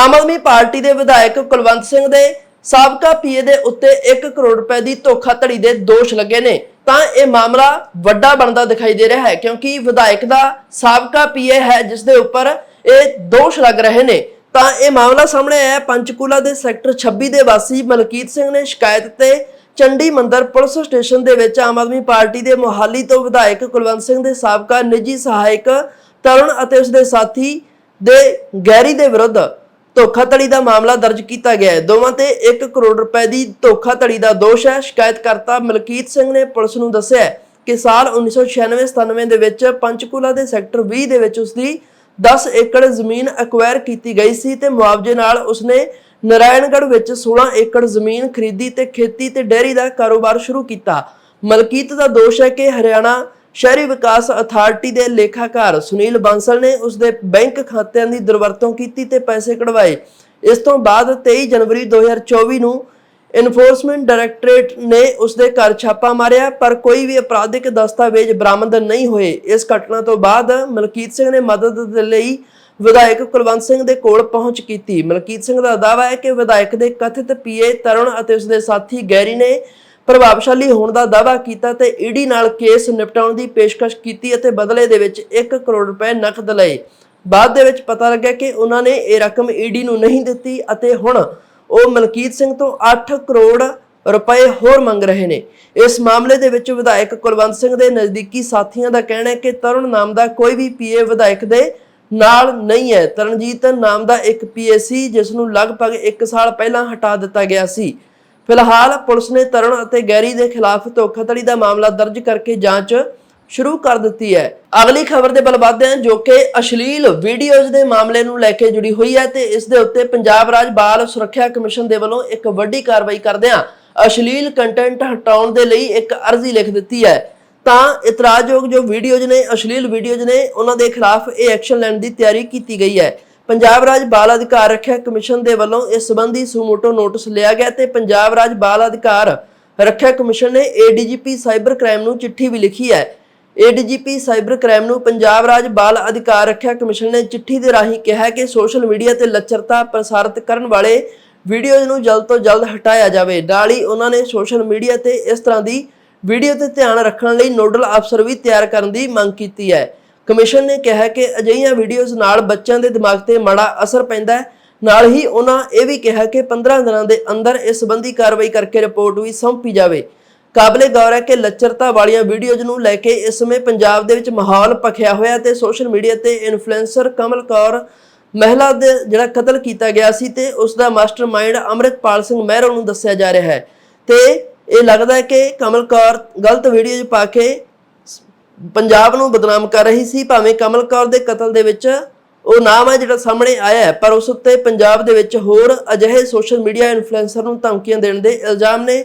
Aam Aadmi party ਦੇ ਵਿਧਾਇਕ ਕੁਲਵੰਤ ਸਿੰਘ ਦੇ ਸਾਬਕਾ ਪੀਏ ਦੇ ਉੱਤੇ 1 ਕਰੋੜ ਰੁਪਏ ਦੀ ਧੋਖਾਧੜੀ ਦੇ ਦੋਸ਼ ਲੱਗੇ ਨੇ। ਤਾਂ ਇਹ ਮਾਮਲਾ ਵੱਡਾ ਬਣਦਾ ਦਿਖਾਈ ਦੇ ਰਿਹਾ ਹੈ, ਕਿਉਂਕਿ ਵਿਧਾਇਕ ਦਾ ਸਾਬਕਾ ਪੀਏ ਹੈ, ਜਿਸ ਦੇ ਉੱਪਰ ਇਹ ਦੋਸ਼ ਲੱਗ ਰਹੇ ਨੇ। ਤਾਂ ਇਹ ਮਾਮਲਾ ਸਾਹਮਣੇ ਆਇਆ ਪੰਚਕੂਲਾ ਦੇ ਸੈਕਟਰ 26 ਦੇ ਵਾਸੀ ਮਲਕੀਤ ਸਿੰਘ ਨੇ ਸ਼ਿਕਾਇਤ ਤੇ ਚੰਡੀ ਮੰਦਰ ਪੁਲਿਸ ਸਟੇਸ਼ਨ ਦੇ ਵਿੱਚ ਆਮ ਆਦਮੀ ਪਾਰਟੀ ਦੇ ਮੋਹਾਲੀ ਤੋਂ ਵਿਧਾਇਕ ਕੁਲਵੰਤ ਸਿੰਘ ਦੇ ਸਾਬਕਾ ਨਿੱਜੀ ਸਹਾਇਕ ਤਰੁਣ ਅਤੇ ਉਸ ਦੇ ਸਾਥੀ ਦੇ ਗੈਰੀ ਦੇ ਵਿਰੁੱਧ ਧੋਖਾਧੜੀ ਦਾ ਮਾਮਲਾ ਦਰਜ ਕੀਤਾ ਗਿਆ ਹੈ। ਦੋਵਾਂ ਤੇ 1 ਕਰੋੜ ਰੁਪਏ ਦੀ ਧੋਖਾਧੜੀ ਦਾ ਦੋਸ਼ ਹੈ। ਸ਼ਿਕਾਇਤਕਰਤਾ ਮਲਕੀਤ ਸਿੰਘ ਨੇ ਪੁਲਿਸ ਨੂੰ ਦੱਸਿਆ ਕਿ ਸਾਲ 1996-97 ਦੇ ਵਿੱਚ ਪੰਚਕੂਲਾ ਦੇ ਸੈਕਟਰ 20 ਦੇ ਵਿੱਚ ਉਸਦੀ 10 ਏਕੜ ਜ਼ਮੀਨ ਐਕਵਾਇਰ ਕੀਤੀ ਗਈ ਸੀ ਤੇ ਮੁਆਵਜ਼ੇ ਨਾਲ ਉਸਨੇ ਨਾਰਾਇਣਗੜ੍ਹ ਵਿੱਚ 16 ਏਕੜ ਜ਼ਮੀਨ ਖਰੀਦੀ ਤੇ ਖੇਤੀ ਤੇ ਡੇਅਰੀ ਦਾ ਕਾਰੋਬਾਰ ਸ਼ੁਰੂ ਕੀਤਾ। ਮਲਕੀਤ ਦਾ ਦੋਸ਼ ਹੈ ਕਿ ਹਰਿਆਣਾ ਸ਼ਹਿਰੀ ਵਿਕਾਸ ਅਥਾਰਟੀ ਦੇ ਲੇਖਾਕਾਰ ਸੁਨੀਲ ਬਾਂਸਲ ਨੇ ਉਸਦੇ ਬੈਂਕ ਖਾਤਿਆਂ ਦੀ ਦੁਰਵਰਤੋਂ ਕੀਤੀ ਤੇ ਪੈਸੇ ਕਢਵਾਏ। ਇਸ ਤੋਂ ਬਾਅਦ 23 ਜਨਵਰੀ 2024 ਨੂੰ ਇਨਫੋਰਸਮੈਂਟ ਡਾਇਰੈਕਟੋਰੇਟ ਨੇ ਉਸਦੇ ਘਰ ਛਾਪਾ ਮਾਰਿਆ, ਪਰ ਕੋਈ ਵੀ ਅਪਰਾਧਿਕ ਦਸਤਾਵੇਜ਼ ਬਰਾਮਦ ਨਹੀਂ ਹੋਏ। ਇਸ ਘਟਨਾ ਤੋਂ ਬਾਅਦ ਮਲਕੀਤ ਸਿੰਘ ਨੇ ਮਦਦ ਦੇ ਲਈ ਵਿਧਾਇਕ ਕੁਲਵੰਤ ਸਿੰਘ ਦੇ ਕੋਲ ਪਹੁੰਚ ਕੀਤੀ। ਮਲਕੀਤ ਸਿੰਘ ਦਾ ਦਾਅਵਾ ਹੈ ਕਿ ਵਿਧਾਇਕ ਦੇ ਕਥਿਤ ਪੀਏ ਤਰੁਣ ਅਤੇ ਉਸਦੇ ਸਾਥੀ ਗੈਰੀ ਨੇ ਪ੍ਰਭਾਵਸ਼ਾਲੀ ਹੋਣ ਦਾ ਦਾਅਵਾ ਕੀਤਾ ਤੇ ਈਡੀ ਨਾਲ ਕੇਸ ਨਿਪਟਾਉਣ ਦੀ ਪੇਸ਼ਕਸ਼ ਕੀਤੀ ਅਤੇ ਬਦਲੇ ਦੇ ਵਿੱਚ 1 ਕਰੋੜ ਰੁਪਏ ਨਕਦ ਲਏ। ਬਾਅਦ ਦੇ ਵਿੱਚ ਪਤਾ ਲੱਗਾ ਕਿ ਉਹਨਾਂ ਨੇ ਇਹ ਰਕਮ ਈਡੀ ਨੂੰ ਨਹੀਂ ਦਿੱਤੀ ਅਤੇ ਹੁਣ ਉਹ ਮਲਕੀਤ ਸਿੰਘ ਤੋਂ 8 ਕਰੋੜ ਰੁਪਏ ਹੋਰ ਮੰਗ ਰਹੇ ਨੇ। ਇਸ ਮਾਮਲੇ ਦੇ ਵਿੱਚ ਵਿਧਾਇਕ ਕੁਲਵੰਤ ਸਿੰਘ ਦੇ ਨਜ਼ਦੀਕੀ ਸਾਥੀਆਂ ਦਾ ਕਹਿਣਾ ਹੈ ਕਿ ਤਰੁਣ ਨਾਮ ਦਾ ਕੋਈ ਵੀ ਪੀਏ ਵਿਧਾਇਕ ਦੇ ਨਾਲ ਨਹੀਂ ਹੈ। ਤਰਨਜੀਤ ਨਾਮ ਦਾ ਇੱਕ ਪੀਏ ਸੀ, ਜਿਸ ਨੂੰ ਲਗਭਗ 1 ਸਾਲ ਪਹਿਲਾਂ ਹਟਾ ਦਿੱਤਾ ਗਿਆ ਸੀ। ਫਿਲਹਾਲ ਪੁਲਿਸ ਨੇ ਤਰੁਣ ਅਤੇ ਗੈਰੀ ਦੇ ਖਿਲਾਫ ਧੋਖਾਧੜੀ ਦਾ ਮਾਮਲਾ ਦਰਜ ਕਰਕੇ ਜਾਂਚ ਸ਼ੁਰੂ ਕਰ ਦਿੱਤੀ ਹੈ। ਅਗਲੀ ਖਬਰ ਦੇ ਬਲਵਾਦੇ ਹਾਂ ਜੋ ਕਿ ਅਸ਼ਲੀਲ ਵੀਡੀਓਜ਼ ਦੇ ਮਾਮਲੇ ਨੂੰ ਲੈ ਕੇ ਜੁੜੀ ਹੋਈ ਹੈ ਤੇ ਇਸ ਦੇ ਉੱਤੇ ਪੰਜਾਬ ਰਾਜ ਬਾਲ ਸੁਰੱਖਿਆ ਕਮਿਸ਼ਨ ਦੇ ਵੱਲੋਂ ਇੱਕ ਵੱਡੀ ਕਾਰਵਾਈ ਕਰਦਿਆਂ ਅਸ਼ਲੀਲ ਕੰਟੈਂਟ ਹਟਾਉਣ ਦੇ ਲਈ ਇੱਕ ਅਰਜ਼ੀ ਲਿਖ ਦਿੱਤੀ ਹੈ। ਤਾਂ ਇਤਰਾਜ਼ਯੋਗ ਜੋ ਵੀਡੀਓਜ਼ ਨੇ, ਅਸ਼ਲੀਲ ਵੀਡੀਓਜ਼ ਨੇ, ਉਹਨਾਂ ਦੇ ਖਿਲਾਫ ਇਹ ਐਕਸ਼ਨ ਲੈਣ ਦੀ ਤਿਆਰੀ ਕੀਤੀ ਗਈ ਹੈ। ਪੰਜਾਬ ਰਾਜ ਬਾਲ ਅਧਿਕਾਰ ਰੱਖਿਆ ਕਮਿਸ਼ਨ ਦੇ ਵੱਲੋਂ ਇਸ ਸੰਬੰਧੀ ਸੁਮੋਟੋ ਨੋਟਿਸ ਲਿਆ ਗਿਆ ਤੇ ਪੰਜਾਬ ਰਾਜ ਬਾਲ ਅਧਿਕਾਰ ਰੱਖਿਆ ਕਮਿਸ਼ਨ ਨੇ ਏਡੀਜੀਪੀ ਸਾਈਬਰ ਕ੍ਰਾਈਮ ਨੂੰ ਚਿੱਠੀ ਵੀ ਲਿਖੀ ਹੈ। ਏਡੀਜੀਪੀ ਸਾਈਬਰ ਕ੍ਰਾਈਮ ਨੂੰ ਪੰਜਾਬ ਰਾਜ ਬਾਲ ਅਧਿਕਾਰ ਰੱਖਿਆ ਕਮਿਸ਼ਨ ਨੇ ਚਿੱਠੀ ਦੇ ਰਾਹੀਂ ਕਿਹਾ ਕਿ ਸੋਸ਼ਲ ਮੀਡੀਆ ਤੇ ਲੱਚਰਤਾ ਪ੍ਰਸਾਰਿਤ ਕਰਨ ਵਾਲੇ ਵੀਡੀਓਜ਼ ਨੂੰ ਜਲਦ ਤੋਂ ਜਲਦ ਹਟਾਇਆ ਜਾਵੇ। ਨਾਲ ਹੀ ਉਹਨਾਂ ਨੇ ਸੋਸ਼ਲ ਮੀਡੀਆ ਤੇ ਇਸ ਤਰ੍ਹਾਂ ਦੀ ਵੀਡੀਓ ਤੇ ਧਿਆਨ ਰੱਖਣ ਲਈ ਨੋਡਲ ਅਫਸਰ ਵੀ ਤਿਆਰ ਕਰਨ ਦੀ ਮੰਗ ਕੀਤੀ ਹੈ। ਕਮਿਸ਼ਨ ਨੇ ਕਿਹਾ ਕਿ ਅਜਿਹੀਆਂ ਵੀਡੀਓਜ਼ ਨਾਲ ਬੱਚਿਆਂ ਦੇ ਦਿਮਾਗ ਤੇ ਮਾੜਾ ਅਸਰ ਪੈਂਦਾ ਹੈ। ਨਾਲ ਹੀ ਉਹਨਾਂ ਇਹ ਵੀ ਕਿਹਾ ਕਿ 15 ਦਿਨਾਂ ਦੇ ਅੰਦਰ ਇਸ ਸੰਬੰਧੀ ਕਾਰਵਾਈ ਕਰਕੇ ਰਿਪੋਰਟ ਵੀ ਸੌਂਪੀ ਜਾਵੇ। ਕਾਬਲੇ ਗੌਰ ਹੈ ਕਿ ਲੱਚਰਤਾ ਵਾਲੀਆਂ ਵੀਡੀਓਜ਼ ਨੂੰ ਲੈ ਕੇ ਇਸ ਸਮੇਂ ਪੰਜਾਬ ਦੇ ਵਿੱਚ ਮਾਹੌਲ ਭਖਿਆ ਹੋਇਆ ਤੇ ਸੋਸ਼ਲ ਮੀਡੀਆ ਤੇ ਇਨਫਲੂਐਂਸਰ ਕਮਲ ਕੌਰ ਮਹਿਲਾ ਦੇ ਜਿਹੜਾ ਕਤਲ ਕੀਤਾ ਗਿਆ ਸੀ ਤੇ ਉਸ ਦਾ ਮਾਸਟਰਮਾਈਂਡ ਅੰਮ੍ਰਿਤਪਾਲ ਸਿੰਘ ਮਹਿਰੋ ਨੂੰ ਦੱਸਿਆ ਜਾ ਰਿਹਾ ਹੈ। ਤੇ ਇਹ ਲੱਗਦਾ ਹੈ ਕਿ ਕਮਲ ਕੌਰ ਗਲਤ ਵੀਡੀਓਜ਼ ਪਾ ਕੇ ਪੰਜਾਬ ਨੂੰ ਬਦਨਾਮ ਕਰ ਰਹੀ ਸੀ, ਭਾਵੇਂ ਕਮਲ ਕੌਰ ਦੇ ਕਤਲ ਦੇ ਵਿੱਚ ਉਹ ਨਾਮ ਹੈ ਜਿਹੜਾ ਸਾਹਮਣੇ ਆਇਆ ਹੈ, ਪਰ ਉਸ ਉੱਤੇ ਪੰਜਾਬ ਦੇ ਵਿੱਚ ਹੋਰ ਅਜਿਹੇ ਸੋਸ਼ਲ ਮੀਡੀਆ ਇਨਫਲੂਐਂਸਰ ਨੂੰ ਧਮਕੀਆਂ ਦੇਣ ਦੇ ਇਲਜ਼ਾਮ ਨੇ।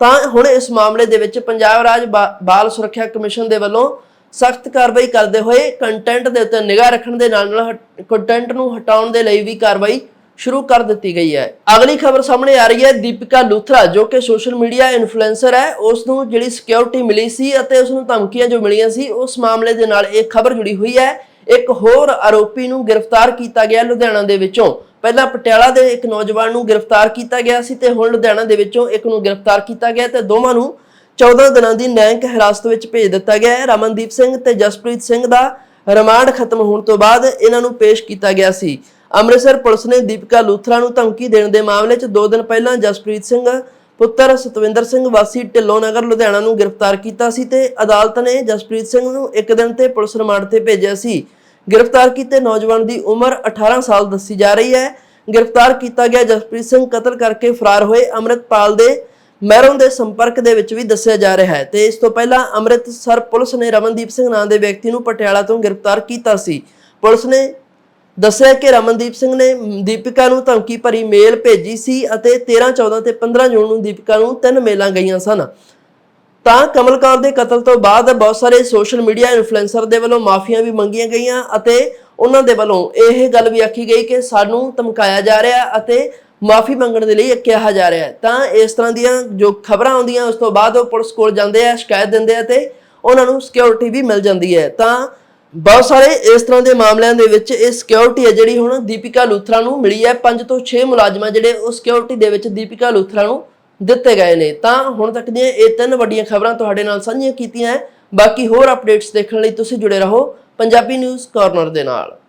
ਤਾਂ ਹੁਣ ਇਸ ਮਾਮਲੇ ਦੇ ਵਿੱਚ ਪੰਜਾਬ ਰਾਜ ਬਾ- ਬਾਲ ਸੁਰੱਖਿਆ ਕਮਿਸ਼ਨ ਦੇ ਵੱਲੋਂ ਸਖਤ ਕਾਰਵਾਈ ਕਰਦੇ ਹੋਏ ਕੰਟੈਂਟ ਦੇ ਉੱਤੇ ਨਿਗਾਹ ਰੱਖਣ ਦੇ ਨਾਲ ਨਾਲ ਕੰਟੈਂਟ ਨੂੰ ਹਟਾਉਣ ਦੇ ਲਈ ਵੀ ਕਾਰਵਾਈ ਸ਼ੁਰੂ ਕਰ ਦਿੱਤੀ ਗਈ ਹੈ। ਅਗਲੀ ਖਬਰ ਸਾਹਮਣੇ ਆ ਰਹੀ ਹੈ। ਦੀਪਿਕਾ ਲੂਥਰਾ, ਜੋ ਕਿ ਸੋਸ਼ਲ ਮੀਡੀਆ ਇਨਫਲੂਐਂਸਰ ਹੈ, ਉਸ ਨੂੰ ਜਿਹੜੀ ਸਿਕਿਉਰਿਟੀ ਮਿਲੀ ਸੀ ਅਤੇ ਉਸ ਨੂੰ ਧਮਕੀਆਂ ਜੋ ਮਿਲੀਆਂ ਸੀ, ਉਸ ਮਾਮਲੇ ਦੇ ਨਾਲ ਇਹ ਖਬਰ ਜੁੜੀ ਹੋਈ ਹੈ। ਇੱਕ ਹੋਰ ਆਰੋਪੀ ਨੂੰ ਗ੍ਰਿਫਤਾਰ ਕੀਤਾ ਗਿਆ ਲੁਧਿਆਣਾ ਦੇ ਵਿੱਚੋਂ। ਪਹਿਲਾਂ ਪਟਿਆਲਾ ਦੇ ਇੱਕ ਨੌਜਵਾਨ ਨੂੰ ਗ੍ਰਿਫਤਾਰ ਕੀਤਾ ਗਿਆ ਸੀ ਤੇ ਹੁਣ ਲੁਧਿਆਣਾ ਦੇ ਵਿੱਚੋਂ ਇੱਕ ਨੂੰ ਗ੍ਰਿਫਤਾਰ ਕੀਤਾ ਗਿਆ ਤੇ ਦੋਵਾਂ ਨੂੰ 14 ਦਿਨਾਂ ਦੀ ਨਿਆਂਇਕ ਹਿਰਾਸਤ ਵਿੱਚ ਭੇਜ ਦਿੱਤਾ ਗਿਆ ਹੈ। ਰਮਨਦੀਪ ਸਿੰਘ ਤੇ ਜਸਪ੍ਰੀਤ ਸਿੰਘ ਦਾ ਰਿਮਾਂਡ ਖਤਮ ਹੋਣ ਤੋਂ ਬਾਅਦ ਇਹਨਾਂ ਨੂੰ ਪੇਸ਼ ਕੀਤਾ ਗਿਆ ਸੀ। ਅੰਮ੍ਰਿਤਸਰ ਪੁਲਿਸ ਨੇ ਦੀਪਿਕਾ ਲੂਥਰਾ ਨੂੰ ਧਮਕੀ ਦੇਣ ਦੇ ਮਾਮਲੇ 'ਚ 2 ਦਿਨ ਪਹਿਲਾਂ ਜਸਪ੍ਰੀਤ ਸਿੰਘ, ਪੁੱਤਰ ਸਤਵਿੰਦਰ ਸਿੰਘ ਵਾਸੀ ਢਿੱਲੋਂ ਨਗਰ, ਲੁਧਿਆਣਾ ਨੂੰ ਗ੍ਰਿਫਤਾਰ ਕੀਤਾ ਸੀ ਤੇ ਅਦਾਲਤ ਨੇ ਜਸਪ੍ਰੀਤ ਸਿੰਘ ਨੂੰ ਇੱਕ ਦਿਨ ਤੇ ਪੁਲਿਸ ਰਿਮਾਂਡ ਤੇ ਭੇਜਿਆ ਸੀ। ਗ੍ਰਿਫਤਾਰ ਕੀਤੇ ਨੌਜਵਾਨ ਦੀ ਉਮਰ 18 ਸਾਲ ਦੱਸੀ ਜਾ ਰਹੀ ਹੈ। ਗ੍ਰਿਫਤਾਰ ਕੀਤਾ ਗਿਆ ਜਸਪ੍ਰੀਤ ਸਿੰਘ ਕਤਲ ਕਰਕੇ ਫਰਾਰ ਹੋਏ ਅੰਮ੍ਰਿਤਪਾਲ ਦੇ ਮਹਿਰੋਂ ਦੇ ਸੰਪਰਕ ਦੇ ਵਿੱਚ ਵੀ ਦੱਸਿਆ ਜਾ ਰਿਹਾ ਹੈ ਤੇ ਇਸ ਤੋਂ ਪਹਿਲਾਂ ਅੰਮ੍ਰਿਤਸਰ ਪੁਲਿਸ ਨੇ ਰਮਨਦੀਪ ਸਿੰਘ ਨਾਂ ਦੇ ਵਿਅਕਤੀ ਨੂੰ ਪਟਿਆਲਾ ਤੋਂ ਗ੍ਰਿਫਤਾਰ ਕੀਤਾ ਸੀ। ਪੁਲਿਸ ਨੇ ਦੱਸਿਆ ਕਿ ਰਮਨਦੀਪ ਸਿੰਘ ਨੇ ਦੀਪਿਕਾ ਨੂੰ ਧਮਕੀ ਭਰੀ ਮੇਲ ਭੇਜੀ ਸੀ ਅਤੇ 13 14 ਤੇ 15 ਜੂਨ ਨੂੰ ਦੀਪਿਕਾ ਨੂੰ ਤਿੰਨ ਮੇਲਾਂ ਗਈਆਂ ਸਨ। ਤਾਂ ਕਮਲ ਦੇ ਕਤਲ ਤੋਂ ਬਾਅਦ ਬਹੁਤ ਸਾਰੇ ਸੋਸ਼ਲ ਮੀਡੀਆ ਇਨਫਲੂਐਂਸਰ ਦੇ ਵੱਲੋਂ ਮਾਫੀਆਂ ਵੀ ਮੰਗੀਆਂ ਗਈਆਂ ਅਤੇ ਉਹਨਾਂ ਦੇ ਵੱਲੋਂ ਇਹ ਗੱਲ ਵੀ ਆਖੀ ਗਈ ਕਿ ਸਾਨੂੰ ਧਮਕਾਇਆ ਜਾ ਰਿਹਾ ਅਤੇ ਮਾਫੀ ਮੰਗਣ ਦੇ ਲਈ ਕਿਹਾ ਜਾ ਰਿਹਾ ਤਾਂ ਇਸ ਤਰ੍ਹਾਂ ਦੀਆਂ ਜੋ ਖਬਰਾਂ ਆਉਂਦੀਆਂ, ਉਸ ਤੋਂ ਬਾਅਦ ਉਹ ਪੁਲਿਸ ਕੋਲ ਜਾਂਦੇ ਆ, ਸ਼ਿਕਾਇਤ ਦਿੰਦੇ ਆ ਤੇ ਉਹਨਾਂ ਨੂੰ ਸਿਕਿਉਰਿਟੀ ਵੀ ਮਿਲ ਜਾਂਦੀ ਹੈ। ਤਾਂ ਬਹੁਤ ਸਾਰੇ ਇਸ ਤਰ੍ਹਾਂ ਦੇ ਮਾਮਲਿਆਂ ਦੇ ਵਿੱਚ ਇਹ ਸਿਕਿਉਰਿਟੀ ਹੈ ਜਿਹੜੀ ਹੁਣ ਦੀਪਿਕਾ ਲੂਥਰਾ ਨੂੰ ਮਿਲੀ ਹੈ। 5 ਤੋਂ 6 ਮੁਲਾਜ਼ਮਾਂ ਜਿਹੜੇ ਉਹ ਸਿਕਿਉਰਿਟੀ ਦੇ ਵਿੱਚ ਦੀਪਿਕਾ ਲੂਥਰਾ ਨੂੰ ਦਿੱਤੇ ਗਏ ਨੇ। ਤਾਂ ਹੁਣ ਤੱਕ ਦੀਆਂ ਇਹ ਤਿੰਨ ਵੱਡੀਆਂ ਖਬਰਾਂ ਤੁਹਾਡੇ ਨਾਲ ਸਾਂਝੀਆਂ ਕੀਤੀਆਂ ਹੈ। ਬਾਕੀ ਹੋਰ ਅਪਡੇਟਸ ਦੇਖਣ ਲਈ ਤੁਸੀਂ ਜੁੜੇ ਰਹੋ ਪੰਜਾਬੀ ਨਿਊਜ਼ ਕਾਰਨਰ ਦੇ ਨਾਲ।